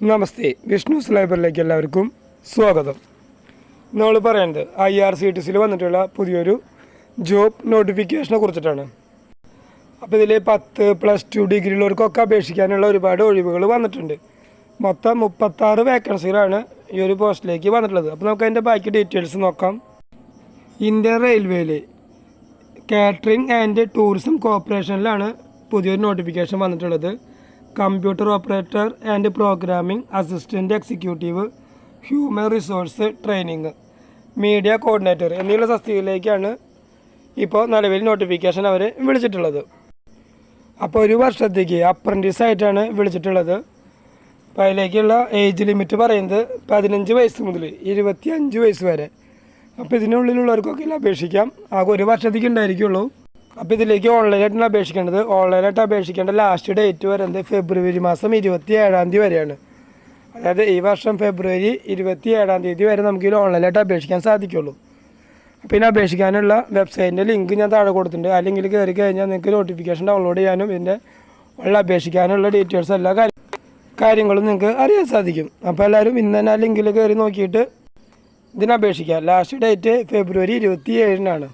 നമസ്തേ വിഷ്ണു സ്ലൈബറിലേക്ക് എല്ലാവർക്കും സ്വാഗതം. നമ്മൾ പറയുന്നത് ഐ ആർ സി ടി സിയിൽ വന്നിട്ടുള്ള പുതിയൊരു ജോബ് നോട്ടിഫിക്കേഷനെ കുറിച്ചിട്ടാണ്. അപ്പോൾ ഇതിൽ പത്ത് പ്ലസ് ടു ഡിഗ്രി ഉള്ളവർക്കൊക്കെ അപേക്ഷിക്കാനുള്ള ഒരുപാട് ഒഴിവുകൾ വന്നിട്ടുണ്ട്. മൊത്തം മുപ്പത്താറ് വേക്കൻസികളാണ് ഈ ഒരു പോസ്റ്റിലേക്ക് വന്നിട്ടുള്ളത്. അപ്പോൾ നമുക്ക് അതിന്റെ ബാക്കി ഡീറ്റെയിൽസ് നോക്കാം. ഇന്ത്യൻ റെയിൽവേയിൽ കാറ്ററിംഗ് ആൻഡ് ടൂറിസം കോർപ്പറേഷനിലാണ് പുതിയൊരു നോട്ടിഫിക്കേഷൻ വന്നിട്ടുള്ളത്. Computer operator and programming assistant executive human resource training media coordinator എന്നുള്ള തസ്തികയിലേക്കാണ് ഇപ്പോൾ നിലവിൽ നോട്ടിഫിക്കേഷൻ അവർ വിളിച്ചിട്ടുള്ളത്. അപ്പോൾ ഒരു വർഷത്തേക്ക് അപ്രന്റീസ് ആയിട്ടാണ് വിളിച്ചിട്ടുള്ളത്. അപ്പോൾ അതിലേക്കുള്ള ഏജ് ലിമിറ്റ് പറയുന്നത് പതിനഞ്ച് വയസ്സ് മുതൽ ഇരുപത്തി അഞ്ച് വയസ്സ് വരെ. അപ്പോൾ ഇതിനുള്ളിലുള്ളവർക്കൊക്കെ അപേക്ഷിക്കാം. ആകെ ഒരു വർഷത്തേക്ക് ഉണ്ടായിരിക്കുള്ളൂ. അപ്പോൾ ഇതിലേക്ക് ഓൺലൈനായിട്ടാണ് അപേക്ഷിക്കേണ്ടത്. ഓൺലൈനായിട്ട് അപേക്ഷിക്കേണ്ട ലാസ്റ്റ് ഡേറ്റ് വരുന്നത് ഫെബ്രുവരി മാസം ഇരുപത്തി ഏഴാം തീയതി വരെയാണ്. അതായത് ഈ വർഷം ഫെബ്രുവരി ഇരുപത്തി ഏഴാം തീയതി വരെ നമുക്ക് ഇതിൽ ഓൺലൈനായിട്ട് അപേക്ഷിക്കാൻ സാധിക്കുള്ളൂ. അപ്പോൾ ഇതിന് അപേക്ഷിക്കാനുള്ള വെബ്സൈറ്റിന്റെ ലിങ്ക് ഞാൻ താഴെ കൊടുത്തിട്ടുണ്ട്. ആ ലിങ്കിൽ കയറി കഴിഞ്ഞാൽ നിങ്ങൾക്ക് നോട്ടിഫിക്കേഷൻ ഡൗൺലോഡ് ചെയ്യാനും ഇതിന്റെ ഉള്ള അപേക്ഷിക്കാനുള്ള ഡീറ്റെയിൽസ് എല്ലാ കാര്യം കാര്യങ്ങളും നിങ്ങൾക്ക് അറിയാൻ സാധിക്കും. അപ്പോൾ എല്ലാവരും ഇന്ന് തന്നെ ആ ലിങ്കിൽ കയറി നോക്കിയിട്ട് ഇതിന് അപേക്ഷിക്കാം. ലാസ്റ്റ് ഡേറ്റ് ഫെബ്രുവരി ഇരുപത്തി ഏഴിനാണ്